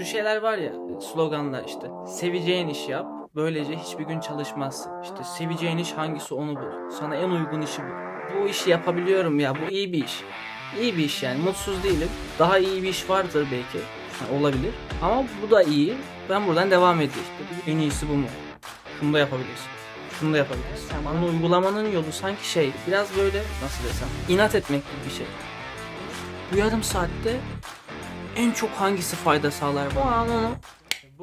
Şu şeyler var ya sloganlar işte. Seveceğin işi yap. Böylece hiçbir gün çalışmazsın. İşte seveceğin iş hangisi onu bul. Sana en uygun işi bul. Bu işi yapabiliyorum ya. Bu iyi bir iş. İyi bir iş yani. Mutsuz değilim. Daha iyi bir iş vardır belki. Ha, olabilir. Ama bu da iyi. Ben buradan devam edeyim. İşte en iyisi bu mu? Şunu da yapabilirsin. Şunu da yapabilirsin. Bunu uygulamanın yolu sanki şey biraz böyle nasıl desem inat etmek gibi bir şey. Bu yarım saatte en çok hangisi fayda sağlar bana? O an onu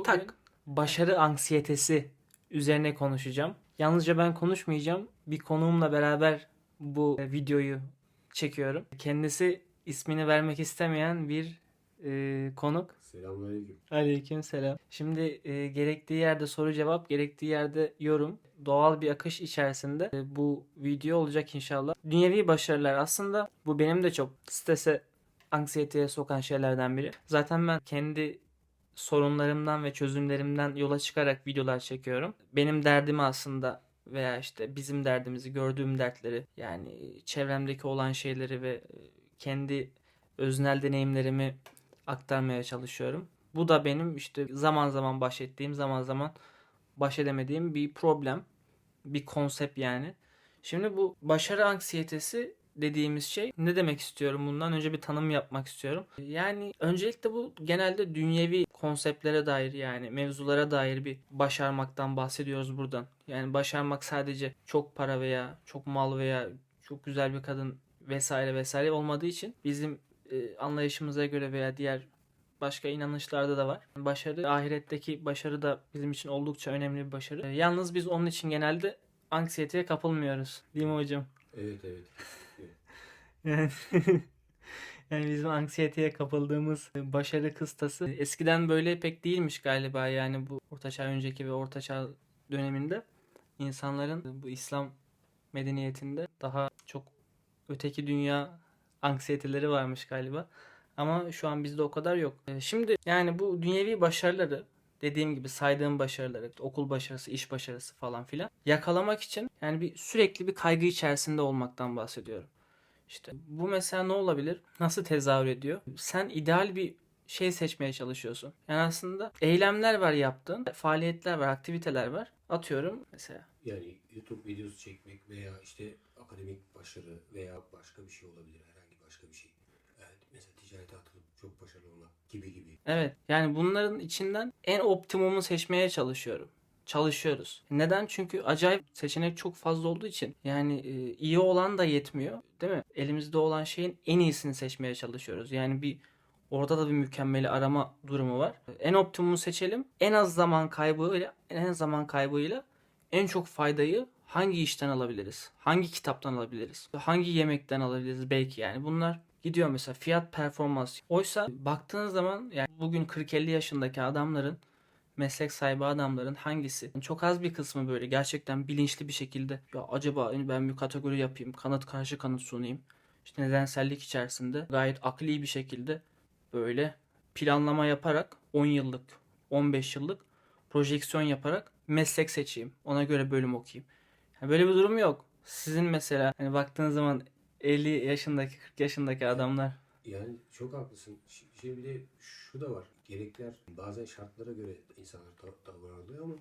tak. Başarı anksiyetesi üzerine konuşacağım. Yalnızca ben konuşmayacağım. Bir konuğumla beraber bu e, videoyu çekiyorum. Kendisi ismini vermek istemeyen bir e, konuk. Selamünaleyküm. Aleyküm selam. Şimdi e, gerektiği yerde soru cevap, gerektiği yerde yorum. Doğal bir akış içerisinde e, bu video olacak inşallah. Dünyevi başarılar aslında bu benim de çok strese, anksiyeteye sokan şeylerden biri. Zaten ben kendi sorunlarımdan ve çözümlerimden yola çıkarak videolar çekiyorum. Benim derdimi aslında veya işte bizim derdimizi, gördüğüm dertleri yani çevremdeki olan şeyleri ve e, kendi öznel deneyimlerimi aktarmaya çalışıyorum. Bu da benim işte zaman zaman baş ettiğim, zaman zaman baş edemediğim bir problem, bir konsept yani. Şimdi bu başarı anksiyetesi dediğimiz şey ne demek istiyorum bundan önce bir tanım yapmak istiyorum. Yani öncelikle bu genelde dünyevi konseptlere dair yani mevzulara dair bir başarmaktan bahsediyoruz buradan. Yani başarmak sadece çok para veya çok mal veya çok güzel bir kadın vesaire vesaire olmadığı için bizim e, anlayışımıza göre veya diğer başka inanışlarda da var. Başarı ahiretteki başarı da bizim için oldukça önemli bir başarı. E, yalnız biz onun için genelde anksiyeteye kapılmıyoruz. Değil mi hocam? Evet evet. Yani, yani bizim anksiyeteye kapıldığımız başarı kıstası eskiden böyle pek değilmiş galiba yani bu ortaçağ önceki ve ortaçağ döneminde insanların bu İslam medeniyetinde daha çok öteki dünya anksiyeteleri varmış galiba. Ama şu an bizde o kadar yok. Ee, Şimdi yani bu dünyevi başarıları dediğim gibi saydığım başarıları, okul başarısı, iş başarısı falan filan yakalamak için yani bir sürekli bir kaygı içerisinde olmaktan bahsediyorum. İşte bu mesela ne olabilir? Nasıl tezahür ediyor? Sen ideal bir şey seçmeye çalışıyorsun. Yani aslında eylemler var yaptığın, faaliyetler var, aktiviteler var. Atıyorum mesela. Yani YouTube videosu çekmek veya işte akademik başarı veya başka bir şey olabilir. Herhangi başka bir şey. Evet, mesela ticarete atılıp çok başarılı olmak gibi gibi. Evet. Yani bunların içinden en optimumu seçmeye çalışıyorum. Çalışıyoruz. Neden? Çünkü acayip seçenek çok fazla olduğu için. Yani e, iyi olan da yetmiyor. Değil mi? Elimizde olan şeyin en iyisini seçmeye çalışıyoruz. Yani bir orada da bir mükemmeli arama durumu var. En optimumu seçelim. En az zaman kaybıyla en az zaman kaybıyla en çok faydayı hangi işten alabiliriz? Hangi kitaptan alabiliriz? Hangi yemekten alabiliriz belki yani. Bunlar gidiyor mesela fiyat performans. Oysa baktığınız zaman yani bugün 40-50 yaşındaki adamların meslek sahibi adamların hangisi? Çok az bir kısmı böyle gerçekten bilinçli bir şekilde ya acaba ben bir kategori yapayım, kanıt karşı kanıt sunayım. İşte nedensellik içerisinde gayet akli bir şekilde böyle planlama yaparak 10 yıllık, 15 yıllık projeksiyon yaparak meslek seçeyim. Ona göre bölüm okuyayım. Yani böyle bir durum yok. Sizin mesela hani baktığınız zaman 50 yaşındaki 40 yaşındaki adamlar Yani çok haklısın. Şi- Şimdi bir de şu da var. Gerekler bazen şartlara göre insanlar da- davranılıyor ama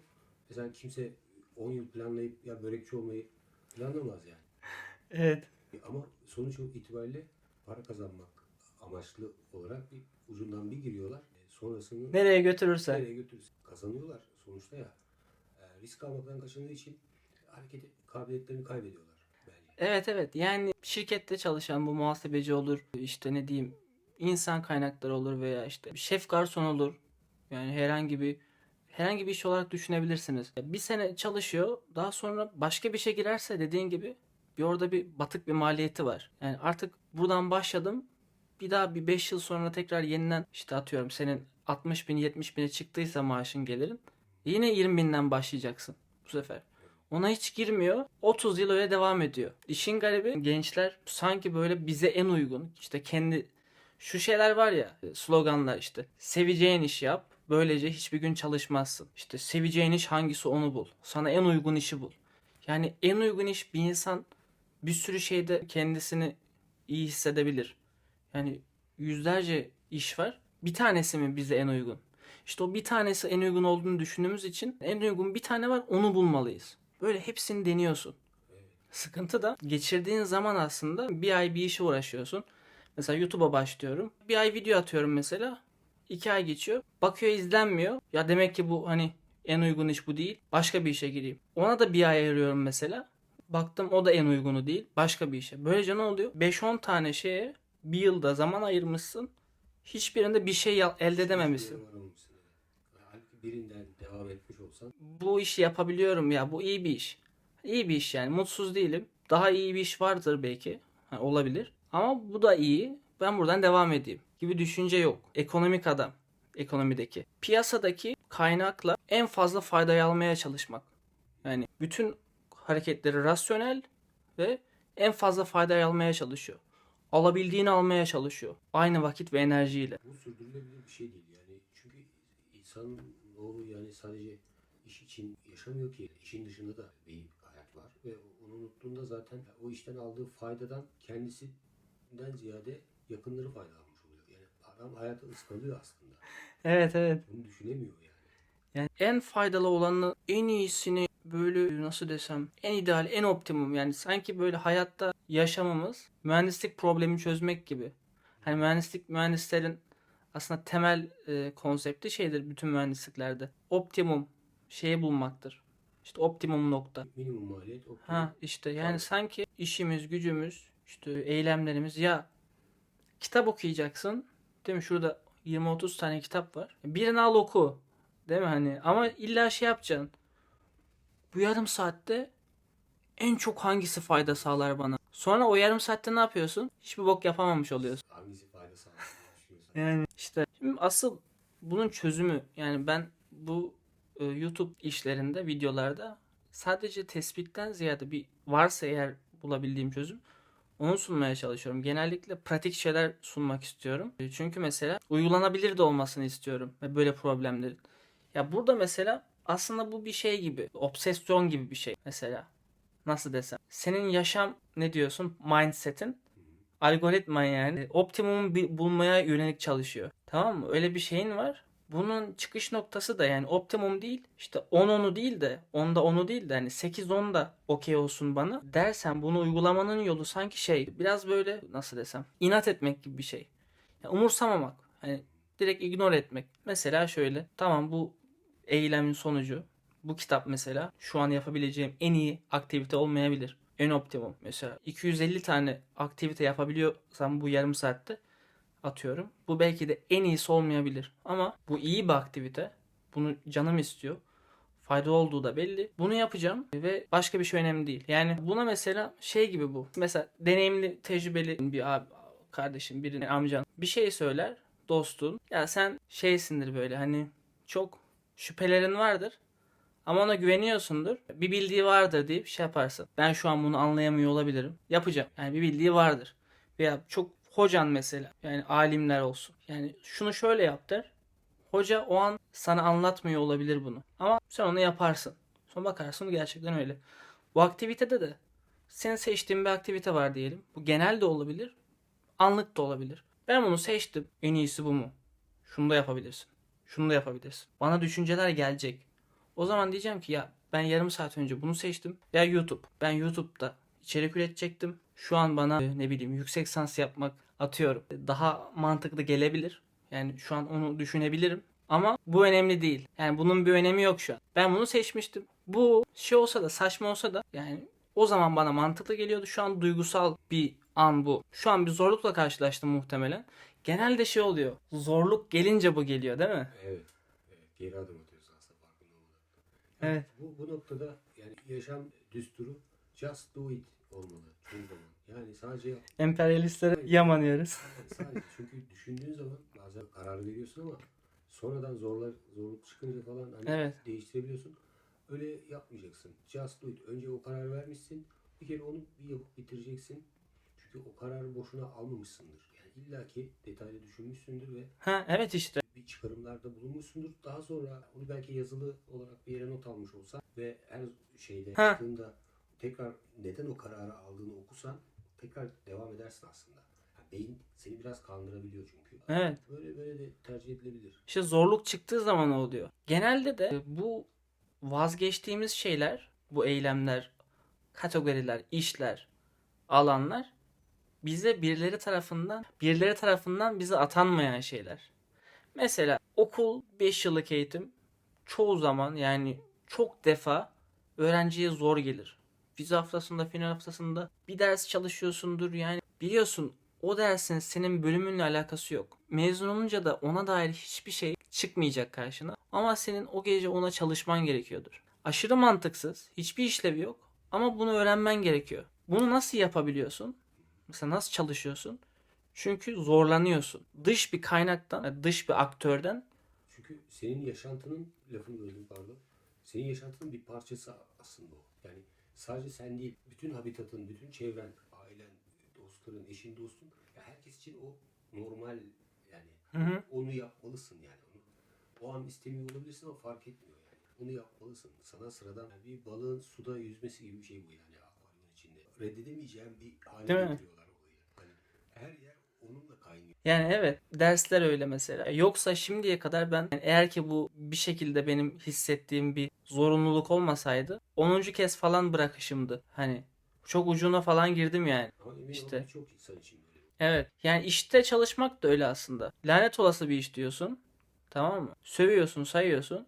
mesela kimse 10 yıl planlayıp ya börekçi olmayı planlamaz yani. evet Ama sonuç itibariyle para kazanmak amaçlı olarak bir ucundan bir giriyorlar. E, Sonrasını nereye götürürse nereye götürürse kazanıyorlar sonuçta ya. E, risk almaktan kaçındığı için hareket kabiliyetlerini kaybediyorlar bence. Evet evet yani şirkette çalışan bu muhasebeci olur işte ne diyeyim insan kaynakları olur veya işte şef garson olur yani herhangi bir herhangi bir iş olarak düşünebilirsiniz. Bir sene çalışıyor daha sonra başka bir işe girerse dediğin gibi bir orada bir batık bir maliyeti var. Yani artık buradan başladım bir daha bir 5 yıl sonra tekrar yeniden işte atıyorum senin 60 bin 70 bine çıktıysa maaşın gelirin yine 20 binden başlayacaksın bu sefer. Ona hiç girmiyor. 30 yıl öyle devam ediyor. İşin garibi gençler sanki böyle bize en uygun işte kendi şu şeyler var ya sloganlar işte seveceğin işi yap böylece hiçbir gün çalışmazsın. İşte seveceğin iş hangisi onu bul. Sana en uygun işi bul. Yani en uygun iş bir insan bir sürü şeyde kendisini iyi hissedebilir. Yani yüzlerce iş var. Bir tanesi mi bize en uygun? İşte o bir tanesi en uygun olduğunu düşündüğümüz için en uygun bir tane var onu bulmalıyız. Böyle hepsini deniyorsun. Sıkıntı da geçirdiğin zaman aslında bir ay bir işe uğraşıyorsun. Mesela YouTube'a başlıyorum. Bir ay video atıyorum mesela. iki ay geçiyor. Bakıyor izlenmiyor. Ya demek ki bu hani en uygun iş bu değil. Başka bir işe gireyim. Ona da bir ay ayırıyorum mesela. Baktım o da en uygunu değil. Başka bir işe. Böylece ne oluyor? 5-10 tane şeye bir yılda zaman ayırmışsın. Hiçbirinde bir şey elde edememişsin. Halbuki birinden devam etmiş olsan Bu işi yapabiliyorum ya. Bu iyi bir iş. İyi bir iş yani. Mutsuz değilim. Daha iyi bir iş vardır belki. Ha, olabilir. Ama bu da iyi. Ben buradan devam edeyim. Gibi düşünce yok. Ekonomik adam. Ekonomideki. Piyasadaki kaynakla en fazla faydayı almaya çalışmak. Yani bütün hareketleri rasyonel ve en fazla faydayı almaya çalışıyor. Alabildiğini almaya çalışıyor. Aynı vakit ve enerjiyle. bu sürdürülebilir bir şey değil yani. Çünkü insanın oğlu yani sadece iş için yaşamıyor ki. İşin dışında da bir hayat var ve onu unuttuğunda zaten o işten aldığı faydadan kendisinden ziyade yakınları faydalanmış oluyor. Yani adam hayatı ıskalıyor aslında. Evet evet. Bunu düşünemiyor yani. Yani en faydalı olanı, en iyisini böyle nasıl desem, en ideal, en optimum yani sanki böyle hayatta yaşamamız mühendislik problemi çözmek gibi. Hani mühendislik mühendislerin aslında temel e, konsepti şeydir bütün mühendisliklerde. Optimum şeyi bulmaktır. İşte optimum nokta. Minimum maliyet o. Ha işte yani Tabii. sanki işimiz, gücümüz, işte eylemlerimiz ya kitap okuyacaksın. Değil mi? Şurada 20-30 tane kitap var. Birini al oku. Değil mi hani? Ama illa şey yapacaksın. Bu yarım saatte en çok hangisi fayda sağlar bana? Sonra o yarım saatte ne yapıyorsun? Hiçbir bok yapamamış oluyorsun. Hangisi fayda sağlar diye düşünüyorsan. Yani işte şimdi asıl bunun çözümü yani ben bu e, YouTube işlerinde videolarda sadece tespitten ziyade bir varsa eğer bulabildiğim çözüm onu sunmaya çalışıyorum. Genellikle pratik şeyler sunmak istiyorum. E, Çünkü mesela uygulanabilir de olmasını istiyorum ve böyle problemlerin. Ya burada mesela aslında bu bir şey gibi, obsesyon gibi bir şey mesela. Nasıl desem? Senin yaşam ne diyorsun? Mindset'in algoritman yani optimumu bi- bulmaya yönelik çalışıyor. Tamam mı? Öyle bir şeyin var. Bunun çıkış noktası da yani optimum değil. İşte 10 onu değil de 10'da onu değil de hani 8 10 da okey olsun bana dersen bunu uygulamanın yolu sanki şey biraz böyle nasıl desem inat etmek gibi bir şey. Yani umursamamak. Hani direkt ignore etmek. Mesela şöyle tamam bu eylemin sonucu bu kitap mesela şu an yapabileceğim en iyi aktivite olmayabilir. En optimum mesela 250 tane aktivite yapabiliyorsam bu yarım saatte atıyorum. Bu belki de en iyisi olmayabilir. Ama bu iyi bir aktivite. Bunu canım istiyor. Fayda olduğu da belli. Bunu yapacağım ve başka bir şey önemli değil. Yani buna mesela şey gibi bu. Mesela deneyimli, tecrübeli bir abi, kardeşim, birinin amcan bir şey söyler dostun. Ya sen şeysindir böyle hani çok şüphelerin vardır. Ama ona güveniyorsundur. Bir bildiği vardır deyip şey yaparsın. Ben şu an bunu anlayamıyor olabilirim. Yapacağım. Yani bir bildiği vardır. Veya çok hocan mesela. Yani alimler olsun. Yani şunu şöyle yap. Hoca o an sana anlatmıyor olabilir bunu. Ama sen onu yaparsın. Sonra bakarsın gerçekten öyle. Bu aktivitede de senin seçtiğin bir aktivite var diyelim. Bu genel de olabilir. Anlık da olabilir. Ben bunu seçtim. En iyisi bu mu? Şunu da yapabilirsin. Şunu da yapabilirsin. Bana düşünceler gelecek. O zaman diyeceğim ki ya ben yarım saat önce bunu seçtim. Ya YouTube. Ben YouTube'da içerik üretecektim. Şu an bana ne bileyim yüksek sans yapmak atıyorum. Daha mantıklı gelebilir. Yani şu an onu düşünebilirim. Ama bu önemli değil. Yani bunun bir önemi yok şu an. Ben bunu seçmiştim. Bu şey olsa da saçma olsa da yani o zaman bana mantıklı geliyordu. Şu an duygusal bir an bu. Şu an bir zorlukla karşılaştım muhtemelen. Genelde şey oluyor. Zorluk gelince bu geliyor değil mi? Evet. evet. Geri adım atıyorsun aslında farkında olmadan. Evet. Bu, bu noktada yani yaşam düsturu just do it olmalı çoğu zaman. Yani sadece. Emperyalistlere yamanıyoruz. Sadece çünkü düşündüğün zaman bazen karar veriyorsun ama sonradan zorlar zorluk çıkınca falan hani Evet. değiştirebiliyorsun. Öyle yapmayacaksın. Just do it. Önce o karar vermişsin. Bir kere onu bir yapıp bitireceksin. Çünkü o kararı boşuna almamışsındır. Yani illaki detaylı düşünmüşsündür ve Ha evet işte. bir çıkarımlarda bulunmuşsundur. Daha sonra onu belki yazılı olarak bir yere not almış olsan ve her şeyde Ha. çıktığında tekrar neden o kararı aldığını okusan tekrar devam edersin aslında. Yani beyin seni biraz kandırabiliyor çünkü. Evet. Böyle böyle de tercih edilebilir. İşte zorluk çıktığı zaman oluyor. Genelde de bu vazgeçtiğimiz şeyler, bu eylemler, kategoriler, işler, alanlar bize birileri tarafından, birileri tarafından bize atanmayan şeyler. Mesela okul 5 yıllık eğitim çoğu zaman yani çok defa öğrenciye zor gelir. Vize haftasında, final haftasında bir ders çalışıyorsundur yani biliyorsun o dersin senin bölümünle alakası yok. Mezun olunca da ona dair hiçbir şey çıkmayacak karşına. Ama senin o gece ona çalışman gerekiyordur. Aşırı mantıksız, hiçbir işlevi yok ama bunu öğrenmen gerekiyor. Bunu nasıl yapabiliyorsun? Mesela nasıl çalışıyorsun? Çünkü zorlanıyorsun. Dış bir kaynaktan, dış bir aktörden Çünkü senin yaşantının lafını böldüm pardon. Senin yaşantının bir parçası aslında o. Yani sadece sen değil, bütün habitatın, bütün çevren, ailen, dostların, eşin, dostun. Ya herkes için o normal yani. Hı hı. Onu yapmalısın yani. Onu, o an istemiyor olabilirsin ama fark etmiyor yani. Onu yapmalısın. Sana sıradan yani bir balığın suda yüzmesi gibi bir şey bu yani akvaryumun içinde. Reddedemeyeceğim bir hale Değil mi? getiriyorlar olayı. Hani her yer onunla kaynıyor. Yani evet dersler öyle mesela. Yoksa şimdiye kadar ben yani eğer ki bu bir şekilde benim hissettiğim bir zorunluluk olmasaydı 10. kez falan bırakışımdı. Hani çok ucuna falan girdim yani. Ama İşte. birçok insan için böyle. Evet yani işte çalışmak da öyle aslında. Lanet olası bir iş diyorsun. Tamam mı? Sövüyorsun, sayıyorsun.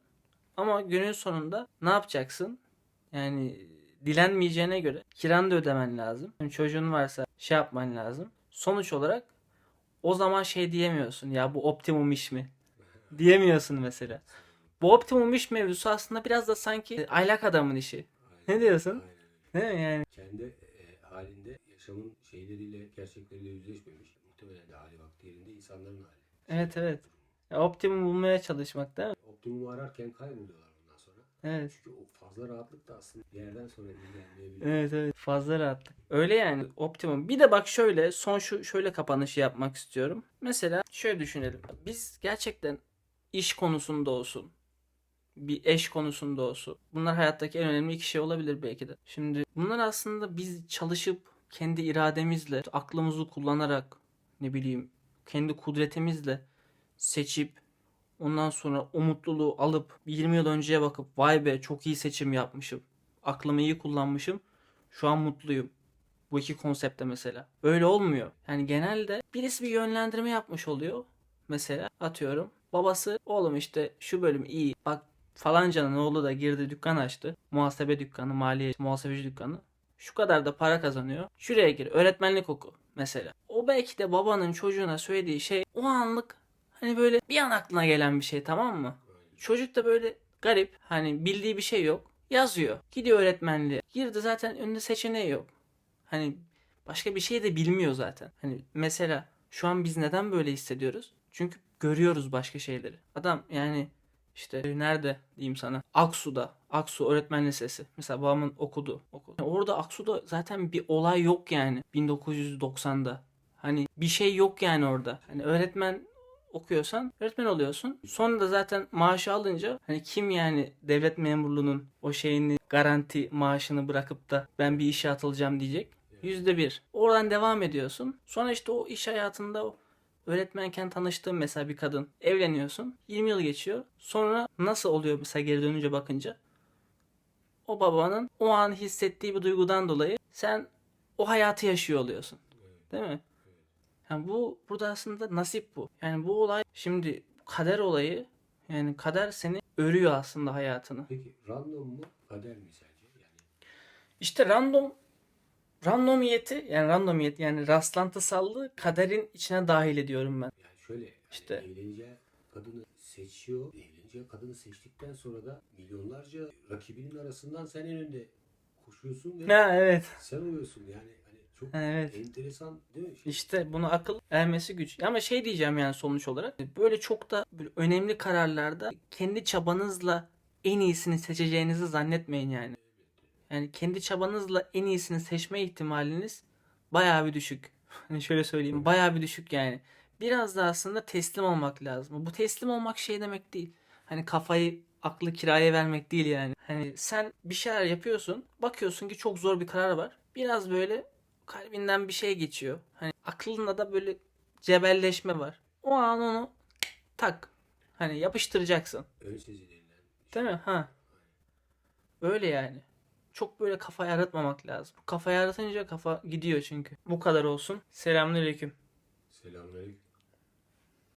Ama günün sonunda ne yapacaksın? Yani dilenmeyeceğine göre kiranı da ödemen lazım. Yani çocuğun varsa şey yapman lazım. Sonuç olarak o zaman şey diyemiyorsun ya bu optimum iş mi? Diyemiyorsun mesela. Bu optimum iş mevzusu aslında biraz da sanki aylak adamın işi. Ne diyorsun? Aynen. Değil mi yani? kendi e, halinde yaşamın şeyleriyle, gerçekleriyle yüzleşmemiş. Muhtemelen de hali vakti yerinde insanların hali. Evet evet. Ya optimum bulmaya çalışmak değil mi? Optimumu ararken kayboluyorlar. Evet. Çünkü o fazla rahatlık da aslında bir yerden sonra ilgilenmeyebiliyor. Evet evet fazla rahatlık. Öyle yani optimum. Bir de bak şöyle son şu şöyle kapanışı yapmak istiyorum. Mesela şöyle düşünelim. Biz gerçekten iş konusunda olsun, bir eş konusunda olsun. Bunlar hayattaki en önemli iki şey olabilir belki de. Şimdi bunlar aslında biz çalışıp kendi irademizle, aklımızı kullanarak ne bileyim kendi kudretimizle seçip ondan sonra o mutluluğu alıp 20 yıl önceye bakıp vay be çok iyi seçim yapmışım. Aklımı iyi kullanmışım. Şu an mutluyum. Bu iki konsepte mesela. Öyle olmuyor. Yani genelde birisi bir yönlendirme yapmış oluyor. Mesela atıyorum. Babası oğlum işte şu bölüm iyi. Bak falancanın oğlu da girdi dükkan açtı. Muhasebe dükkanı, maliye, muhasebeci dükkanı. Şu kadar da para kazanıyor. Şuraya gir. Öğretmenlik oku mesela. O belki de babanın çocuğuna söylediği şey o anlık hani böyle bir an aklına gelen bir şey tamam mı? Çocuk da böyle garip hani bildiği bir şey yok. Yazıyor. Gidiyor öğretmenliğe. Girdi zaten önünde seçeneği yok. Hani başka bir şey de bilmiyor zaten. Hani mesela şu an biz neden böyle hissediyoruz? Çünkü görüyoruz başka şeyleri. Adam yani işte nerede diyeyim sana? Aksu'da. Aksu Öğretmen Lisesi. Mesela babamın okudu. okudu. Yani Orada Aksu'da zaten bir olay yok yani. 1990'da. Hani bir şey yok yani orada. Hani öğretmen okuyorsan öğretmen oluyorsun. Sonra da zaten maaşı alınca hani kim yani devlet memurluğunun o şeyini garanti maaşını bırakıp da ben bir işe atılacağım diyecek. Yüzde bir. Oradan devam ediyorsun. Sonra işte o iş hayatında o öğretmenken tanıştığın mesela bir kadın evleniyorsun. 20 yıl geçiyor. Sonra nasıl oluyor mesela geri dönünce bakınca? O babanın o an hissettiği bir duygudan dolayı sen o hayatı yaşıyor oluyorsun. Değil mi? Yani bu burada aslında nasip bu. Yani bu olay şimdi kader olayı yani kader seni örüyor aslında hayatını. Peki random mu kader mi sence? Yani İşte random randomiyeti yani randomiyet yani rastlantısallığı kaderin içine dahil ediyorum ben. Yani şöyle yani İşte. evleneceği kadını seçiyor. Evleneceği kadını seçtikten sonra da milyonlarca rakibinin arasından sen en önde koşuyorsun ve Ha evet. sen oluyorsun yani çok evet. enteresan değil mi? Şey, İşte bunu akıl ermesi güç. Ama şey diyeceğim yani sonuç olarak böyle çok da böyle önemli kararlarda kendi çabanızla en iyisini seçeceğinizi zannetmeyin yani. Yani kendi çabanızla en iyisini seçme ihtimaliniz bayağı bir düşük. Hani şöyle söyleyeyim bayağı bir düşük yani. Biraz da aslında teslim olmak lazım. Bu teslim olmak şey demek değil. Hani kafayı aklı kiraya vermek değil yani. Hani sen bir şeyler yapıyorsun. Bakıyorsun ki çok zor bir karar var. Biraz böyle kalbinden bir şey geçiyor. Hani aklında da böyle cebelleşme var. O an onu tak. Hani yapıştıracaksın. Ön sezilerinden. Değil mi? Ha. Öyle yani. Çok böyle kafa yaratmamak lazım. Kafa yaratınca kafa gidiyor çünkü. Bu kadar olsun. Selamünaleyküm. Selamünaleyküm.